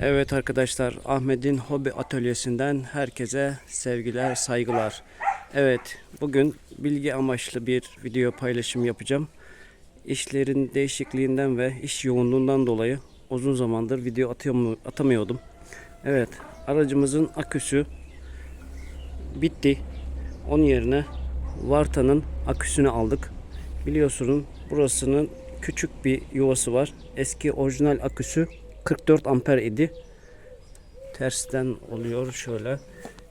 Evet arkadaşlar Ahmet'in hobi atölyesinden herkese sevgiler saygılar. Evet bugün bilgi amaçlı bir video paylaşım yapacağım. İşlerin değişikliğinden ve iş yoğunluğundan dolayı uzun zamandır video atamıyordum. Evet aracımızın aküsü bitti. Onun yerine Varta'nın aküsünü aldık. Biliyorsunuz burasının küçük bir yuvası var. Eski orijinal aküsü 44 amper idi. Tersten oluyor şöyle.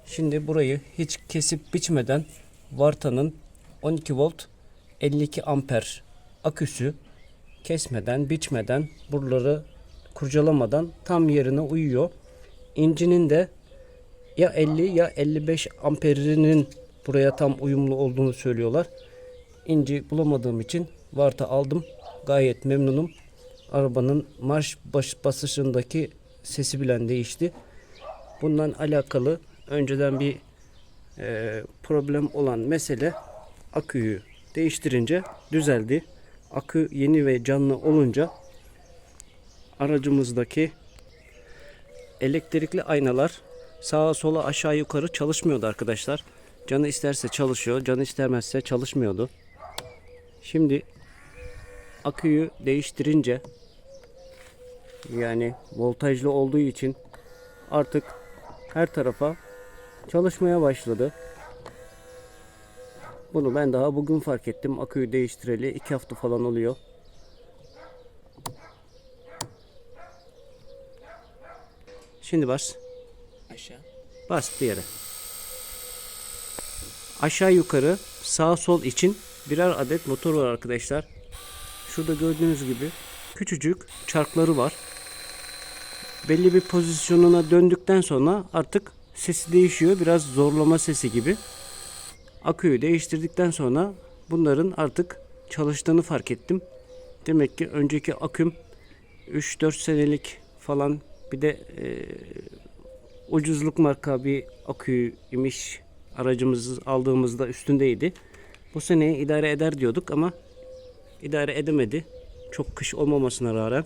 Şimdi burayı hiç kesip biçmeden Varta'nın 12 volt 52 amper aküsü kesmeden biçmeden buraları kurcalamadan tam yerine uyuyor. İncinin de ya 50 ya 55 amperinin buraya tam uyumlu olduğunu söylüyorlar. İnci bulamadığım için Varta aldım. Gayet memnunum. Arabanın marş baş basışındaki sesi bilen değişti. Bundan alakalı önceden bir e, problem olan mesele aküyü değiştirince düzeldi. Akü yeni ve canlı olunca aracımızdaki elektrikli aynalar sağa sola aşağı yukarı çalışmıyordu arkadaşlar. Canı isterse çalışıyor, canı istemezse çalışmıyordu. Şimdi aküyü değiştirince yani voltajlı olduğu için artık her tarafa çalışmaya başladı. Bunu ben daha bugün fark ettim. Aküyü değiştireli iki hafta falan oluyor. Şimdi bas. Aşağı. Bas bir yere. Aşağı yukarı sağ sol için birer adet motor var arkadaşlar. Şurada gördüğünüz gibi küçücük çarkları var. Belli bir pozisyonuna döndükten sonra artık sesi değişiyor. Biraz zorlama sesi gibi. Aküyü değiştirdikten sonra bunların artık çalıştığını fark ettim. Demek ki önceki aküm 3-4 senelik falan bir de e, ucuzluk marka bir akü imiş. Aracımızı aldığımızda üstündeydi. Bu seneye idare eder diyorduk ama idare edemedi. Çok kış olmamasına rağmen.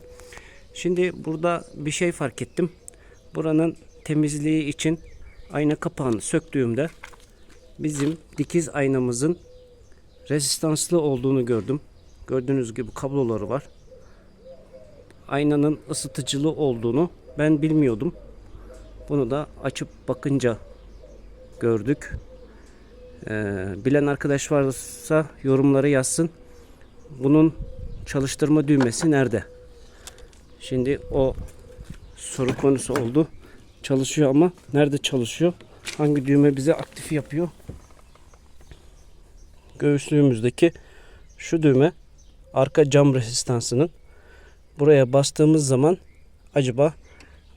Şimdi burada bir şey fark ettim. Buranın temizliği için ayna kapağını söktüğümde bizim dikiz aynamızın rezistanslı olduğunu gördüm. Gördüğünüz gibi kabloları var. Aynanın ısıtıcılı olduğunu ben bilmiyordum. Bunu da açıp bakınca gördük. Ee, bilen arkadaş varsa yorumlara yazsın. Bunun çalıştırma düğmesi nerede? Şimdi o soru konusu oldu. Çalışıyor ama nerede çalışıyor? Hangi düğme bize aktif yapıyor? Göğüslüğümüzdeki şu düğme arka cam rezistansının buraya bastığımız zaman acaba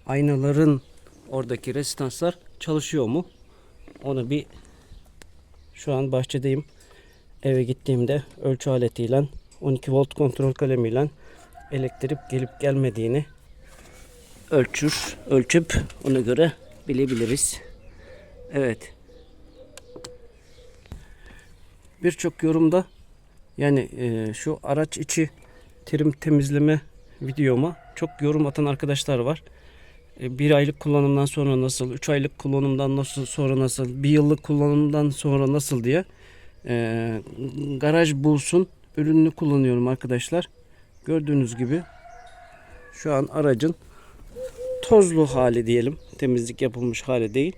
aynaların oradaki rezistanslar çalışıyor mu? Onu bir şu an bahçedeyim. Eve gittiğimde ölçü aletiyle 12 volt kontrol kalemiyle elektrik gelip gelmediğini ölçür, ölçüp ona göre bilebiliriz. Evet. Birçok yorumda yani e, şu araç içi trim temizleme videoma çok yorum atan arkadaşlar var. E, bir aylık kullanımdan sonra nasıl, üç aylık kullanımdan nasıl sonra nasıl, bir yıllık kullanımdan sonra nasıl diye e, garaj bulsun ürününü kullanıyorum arkadaşlar. Gördüğünüz gibi şu an aracın tozlu hali diyelim. Temizlik yapılmış hali değil.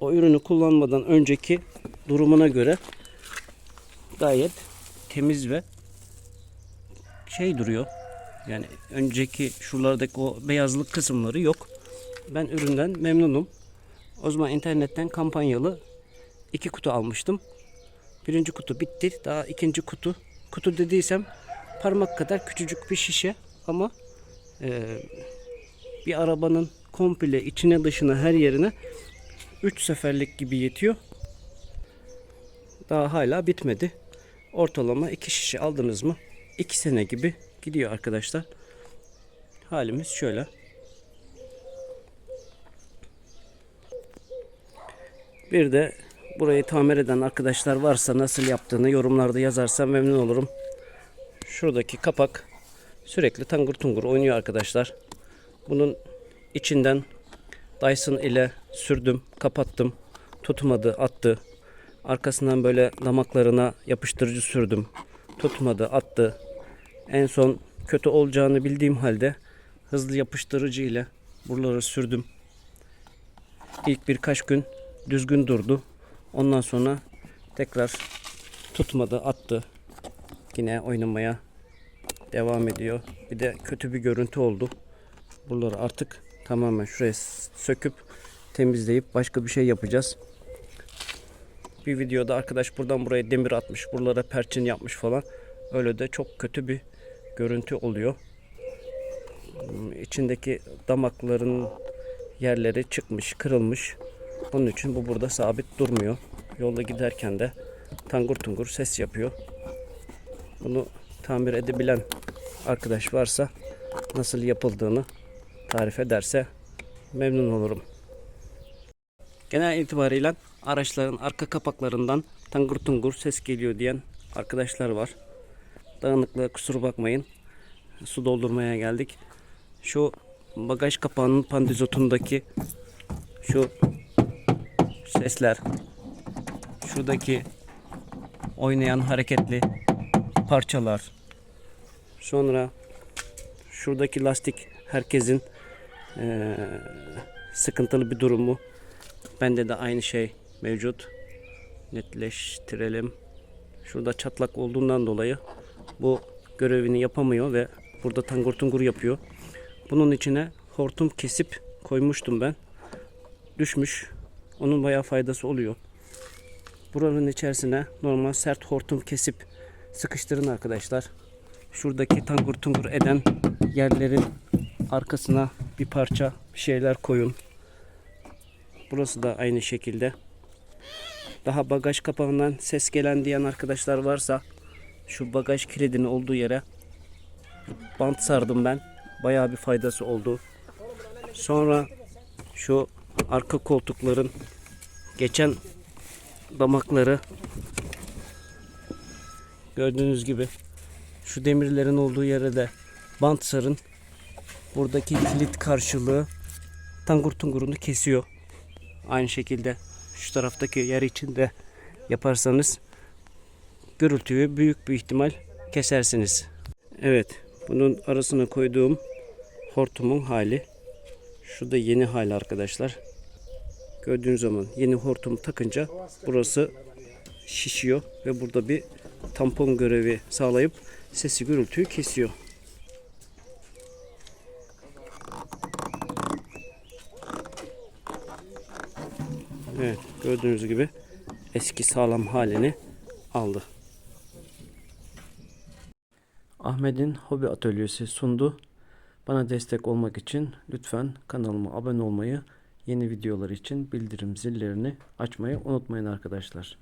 O ürünü kullanmadan önceki durumuna göre gayet temiz ve şey duruyor. Yani önceki şuralardaki o beyazlık kısımları yok. Ben üründen memnunum. O zaman internetten kampanyalı iki kutu almıştım. Birinci kutu bitti. Daha ikinci kutu. Kutu dediysem parmak kadar küçücük bir şişe ama e, bir arabanın komple içine dışına her yerine 3 seferlik gibi yetiyor. Daha hala bitmedi. Ortalama 2 şişe aldınız mı 2 sene gibi gidiyor arkadaşlar. Halimiz şöyle. Bir de burayı tamir eden arkadaşlar varsa nasıl yaptığını yorumlarda yazarsa memnun olurum. Şuradaki kapak Sürekli tangır tungur oynuyor arkadaşlar. Bunun içinden Dyson ile sürdüm, kapattım. Tutmadı, attı. Arkasından böyle damaklarına yapıştırıcı sürdüm. Tutmadı, attı. En son kötü olacağını bildiğim halde hızlı yapıştırıcı ile buraları sürdüm. İlk birkaç gün düzgün durdu. Ondan sonra tekrar tutmadı, attı. Yine oynamaya devam ediyor. Bir de kötü bir görüntü oldu. Buraları artık tamamen şuraya söküp temizleyip başka bir şey yapacağız. Bir videoda arkadaş buradan buraya demir atmış, buralara perçin yapmış falan. Öyle de çok kötü bir görüntü oluyor. Hmm, İçindeki damakların yerleri çıkmış, kırılmış. Bunun için bu burada sabit durmuyor. Yolda giderken de tangur tungur ses yapıyor. Bunu tamir edebilen arkadaş varsa nasıl yapıldığını tarif ederse memnun olurum. Genel itibariyle araçların arka kapaklarından tangur tungur ses geliyor diyen arkadaşlar var. Dağınıklığa kusura bakmayın. Su doldurmaya geldik. Şu bagaj kapağının pandizotundaki şu sesler. Şuradaki oynayan hareketli parçalar. Sonra şuradaki lastik herkesin eee, sıkıntılı bir durumu. Bende de aynı şey mevcut. Netleştirelim. Şurada çatlak olduğundan dolayı bu görevini yapamıyor ve burada tangur tungur yapıyor. Bunun içine hortum kesip koymuştum ben. Düşmüş onun bayağı faydası oluyor buranın içerisine normal sert hortum kesip sıkıştırın arkadaşlar şuradaki tangur tungur eden yerlerin arkasına bir parça bir şeyler koyun. Burası da aynı şekilde. Daha bagaj kapağından ses gelen diyen arkadaşlar varsa şu bagaj kilidinin olduğu yere bant sardım ben. Bayağı bir faydası oldu. Sonra şu arka koltukların geçen damakları gördüğünüz gibi şu demirlerin olduğu yere de bant sarın. Buradaki kilit karşılığı tangur tungurunu kesiyor. Aynı şekilde şu taraftaki yer için de yaparsanız gürültüyü büyük bir ihtimal kesersiniz. Evet, bunun arasına koyduğum hortumun hali. Şu da yeni hali arkadaşlar. Gördüğünüz zaman yeni hortum takınca burası şişiyor ve burada bir tampon görevi sağlayıp sesi gürültüyü kesiyor. Evet gördüğünüz gibi eski sağlam halini aldı. Ahmet'in hobi atölyesi sundu. Bana destek olmak için lütfen kanalıma abone olmayı, yeni videolar için bildirim zillerini açmayı unutmayın arkadaşlar.